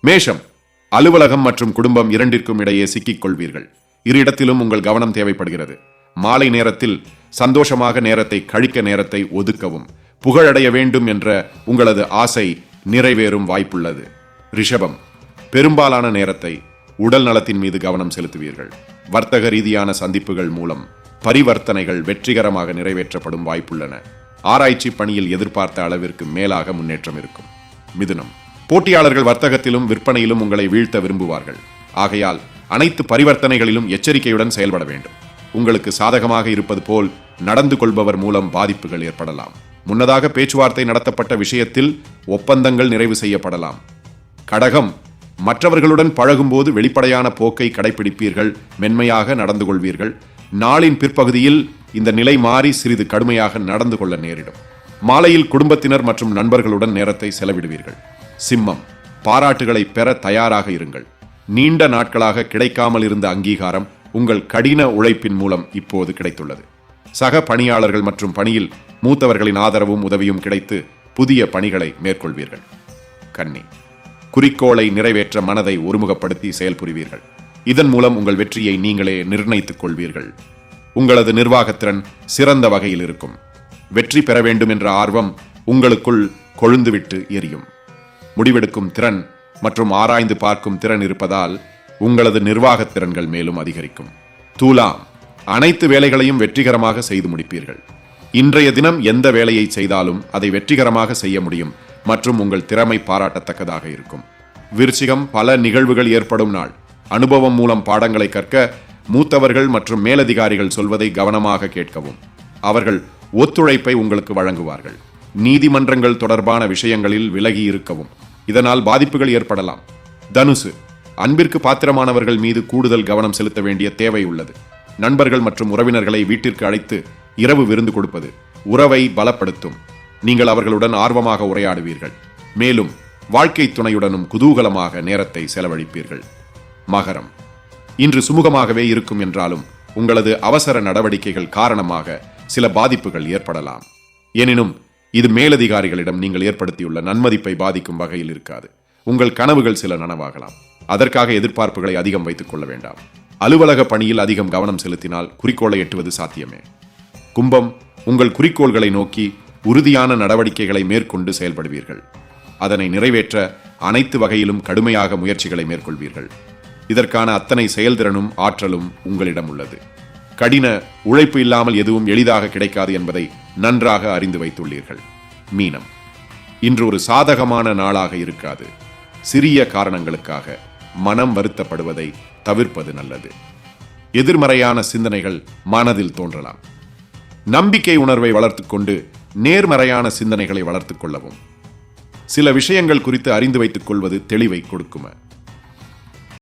மேஷம் அலுவலகம் மற்றும் குடும்பம் இரண்டிற்கும் இடையே சிக்கிக் கொள்வீர்கள். இரு இடத்திலும் உங்கள் கவனம் தேவைப்படுகிறது. மாலை நேரத்தில் சந்தோஷமாக நேரத்தை கழிக்க நேரத்தை ஒதுக்கவும் புகழடைய வேண்டும் என்ற உங்களது ஆசை நிறைவேறும் வாய்ப்புள்ளது. ரிஷபம் பெரும்பாலான நேரத்தை உடல் நலத்தின் மீது கவனம் செலுத்துவீர்கள். வர்த்தக ரீதியான சந்திப்புகள் மூலம் பரிவர்த்தனைகள் வெற்றிகரமாக நிறைவேற்றப்படும் வாய்ப்புள்ளன. ஆராய்ச்சி பணியில் எதிர்பார்த்த அளவிற்கு மேலாக முன்னேற்றம் இருக்கும். மிதுனம் போட்டியாளர்கள் வர்த்தகத்திலும் விற்பனையிலும் உங்களை வீழ்த்த விரும்புவார்கள். ஆகையால் அனைத்து பரிவர்த்தனைகளிலும் எச்சரிக்கையுடன் செயல்பட வேண்டும். உங்களுக்கு சாதகமாக இருப்பது போல் நடந்து கொள்பவர் மூலம் பாதிப்புகள் ஏற்படலாம். முன்னதாக பேச்சுவார்த்தை நடத்தப்பட்ட விஷயத்தில் ஒப்பந்தங்கள் நிறைவு செய்யப்படலாம். கடகம் மற்றவர்களுடன் பழகும்போது வெளிப்படையான போக்கை கடைபிடிப்பீர்கள் மென்மையாக நடந்து கொள்வீர்கள். நாளின் பிற்பகுதியில் இந்த நிலை மாறி சிறிது கடுமையாக நடந்து கொள்ள நேரிடும். மாலையில் குடும்பத்தினர் மற்றும் நண்பர்களுடன் நேரத்தை செலவிடுவீர்கள். சிம்மம் பாராட்டுகளை பெற தயாராக இருங்கள். நீண்ட நாட்களாக கிடைக்காமல் இருந்த அங்கீகாரம் உங்கள் கடின உழைப்பின் மூலம் இப்போது கிடைத்துள்ளது. சக பணியாளர்கள் மற்றும் பணியில் மூத்தவர்களின் ஆதரவும் உதவியும் கிடைத்து புதிய பணிகளை மேற்கொள்வீர்கள். கன்னி குறிக்கோளை நிறைவேற்ற மனதை ஒருமுகப்படுத்தி செயல்புரிவீர்கள். இதன் மூலம் உங்கள் வெற்றியை நீங்களே நிர்ணயித்துக் கொள்வீர்கள். உங்களது நிர்வாகத்திறன் சிறந்த வகையில் இருக்கும். வெற்றி பெற வேண்டும் என்ற ஆர்வம் உங்களுக்குள் கொழுந்துவிட்டு எரியும். முடிவெடுக்கும் திறன் மற்றும் ஆராய்ந்து பார்க்கும் திறன் இருப்பதால் உங்களது நிர்வாகத் திறன்கள் மேலும் அதிகரிக்கும். தூலாம் அனைத்து வேலைகளையும் வெற்றிகரமாக செய்து முடிப்பீர்கள். இன்றைய தினம் எந்த வேலையை செய்தாலும் அதை வெற்றிகரமாக செய்ய முடியும் மற்றும் உங்கள் திறமை பாராட்டத்தக்கதாக இருக்கும். விருச்சிகம் பல நிகழ்வுகள் ஏற்படும் நாள். அனுபவம் மூலம் பாடங்களை கற்க மூத்தவர்கள் மற்றும் மேலதிகாரிகள் சொல்வதை கவனமாக கேட்கவும். அவர்கள் ஒத்துழைப்பை உங்களுக்கு வழங்குவார்கள். நீதிமன்றங்கள் தொடர்பான விஷயங்களில் விலகி இருக்கவும். இதனால் பாதிப்புகள் ஏற்படலாம். தனுசு அன்பிற்கு பாத்திரமானவர்கள் மீது கூடுதல் கவனம் செலுத்த வேண்டிய தேவை உள்ளது. நண்பர்கள் மற்றும் உறவினர்களை வீட்டிற்கு அழைத்து இரவு விருந்து கொடுப்பது உறவை பலப்படுத்தும். நீங்கள் அவர்களுடன் ஆர்வமாக உரையாடுவீர்கள். மேலும் வாழ்க்கை துணையுடனும் குதூகலமாக நேரத்தை செலவழிப்பீர்கள். மகரம். இன்று சுமூகமாகவே இருக்கும் என்றாலும் உங்களது அவசர நடவடிக்கைகள் காரணமாக சில பாதிப்புகள் ஏற்படலாம். எனினும் இது மேலதிகாரிகளிடம் நீங்கள் ஏற்படுத்தியுள்ள நன்மதிப்பை பாதிக்கும் வகையில் இருக்காது. உங்கள் கனவுகள் சில நனவாகலாம். அதற்காக எதிர்பார்ப்புகளை அதிகம் வைத்துக் கொள்ள வேண்டாம். அலுவலக பணியில் அதிகம் கவனம் செலுத்தினால் குறிக்கோளை எட்டுவது சாத்தியமே. கும்பம் உங்கள் குறிக்கோள்களை நோக்கி உறுதியான நடவடிக்கைகளை மேற்கொண்டு செயல்படுவீர்கள். அதனை நிறைவேற்ற அனைத்து வகையிலும் கடுமையாக முயற்சிகளை மேற்கொள்வீர்கள். இதற்கான அத்தனை செயல்திறனும் ஆற்றலும் உங்களிடம் உள்ளது. கடின உழைப்பு இல்லாமல் எதுவும் எளிதாக கிடைக்காது என்பதை நன்றாக அறிந்து வைத்துள்ளீர்கள். மீனம். இன்று ஒரு சாதகமான நாளாக இருக்காது. சிறிய காரணங்களுக்காக மனம் வருத்தப்படுவதை தவிர்ப்பது நல்லது. எதிர்மறையான சிந்தனைகள் மனதில் தோன்றலாம். நம்பிக்கை உணர்வை வளர்த்துக்கொண்டு நேர்மறையான சிந்தனைகளை வளர்த்துக் கொள்ளவும். சில விஷயங்கள் குறித்து அறிந்து வைத்துக் கொள்வது தெளிவை கொடுக்கும.